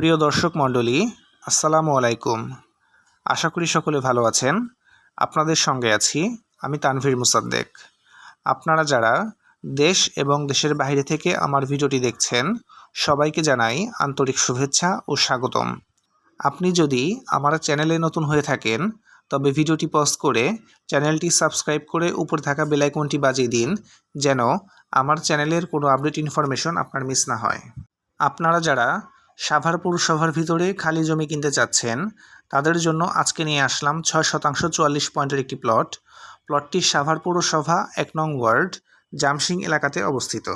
প্রিয় দর্শক মণ্ডলী, আসসালামু আলাইকুম। আশা করি সকলে ভালো আছেন। আপনাদের সঙ্গে আছি আমি তানভীর মুসাদ্দেক। আপনারা যারা দেশ এবং দেশের বাইরে থেকে আমার ভিডিওটি দেখছেন, সবাইকে জানাই আন্তরিক শুভেচ্ছা ও স্বাগতম। আপনি যদি আমার চ্যানেলে নতুন হয়ে থাকেন, তবে ভিডিওটি পজ করে চ্যানেলটি সাবস্ক্রাইব করে উপরে থাকা বেলাইকনটি বাজিয়ে দিন, যেন আমার চ্যানেলের কোনো আপডেট ইনফরমেশন আপনার মিস না হয়। আপনারা যারা সাভার পৌরসভার ভিতরে খালি জমি কিনতে চাচ্ছেন। তাদের জন্য আজকে নিয়ে আসলাম ছয় শতাংশ চুয়াল্লিশ পয়েন্টের একটি প্লট। প্লটটি সাভার পৌরসভা এক নং ওয়ার্ড জামসিং এলাকাতে অবস্থিত।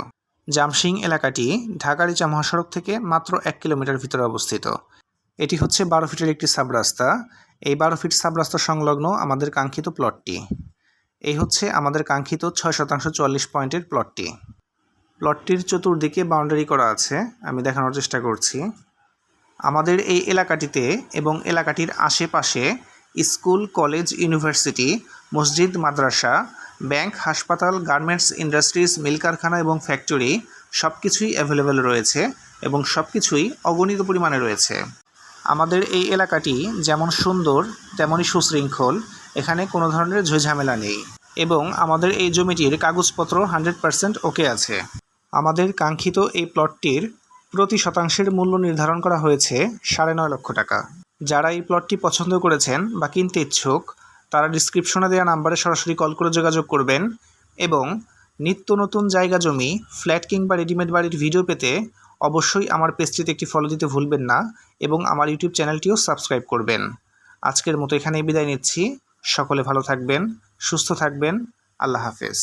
জামসিং এলাকাটি ঢাকা রিচা মহাসড়ক থেকে মাত্র এক কিলোমিটার ভিতরে অবস্থিত। এটি হচ্ছে বারো ফিটের একটি সাবরাস্তা। এই বারো ফিট সাবরাস্তা সংলগ্ন আমাদের কাঙ্ক্ষিত প্লটটি। এই হচ্ছে আমাদের কাঙ্ক্ষিত ছয় শতাংশ চুয়াল্লিশ পয়েন্টের প্লটটি। প্লটটির চতুর্দিকে বাউন্ডারি করা আছে, আমি দেখানোর চেষ্টা করছি। আমাদের এই এলাকাটিতে এবং এলাকাটির আশেপাশে স্কুল, কলেজ, ইউনিভার্সিটি, মসজিদ, মাদ্রাসা, ব্যাংক, হাসপাতাল, গার্মেন্টস ইন্ডাস্ট্রিজ মিল কারখানা এবং ফ্যাক্টরি সব কিছুই অ্যাভেলেবেল রয়েছে এবং সব কিছুই অগণিত পরিমাণে রয়েছে। আমাদের এই এলাকাটি যেমন সুন্দর, তেমনই সুশৃঙ্খল, এখানে কোনো ধরনের ঝামেলা নেই এবং আমাদের এই জমিটির কাগজপত্র হান্ড্রেড পারসেন্ট ওকে আছে। আমাদের কাঙ্ক্ষিত এই প্লটটির প্রতি শতাংশের মূল্য নির্ধারণ করা হয়েছে সাড়ে নয় লক্ষ টাকা। যারা এই প্লটটি পছন্দ করেছেন বা কিনতে ইচ্ছুক, তারা ডিসক্রিপশনে দেওয়া নাম্বারে সরাসরি কল করে যোগাযোগ করবেন এবং নিত্য নতুন জায়গা জমি, ফ্ল্যাট কিংবা রেডিমেড বাড়ির ভিডিও পেতে অবশ্যই আমার পেজটিতে একটি ফলো দিতে ভুলবেন না এবং আমার ইউটিউব চ্যানেলটিও সাবস্ক্রাইব করবেন। আজকের মতো এখানেই বিদায় নিচ্ছি। সকলে ভালো থাকবেন, সুস্থ থাকবেন। আল্লাহ হাফেজ।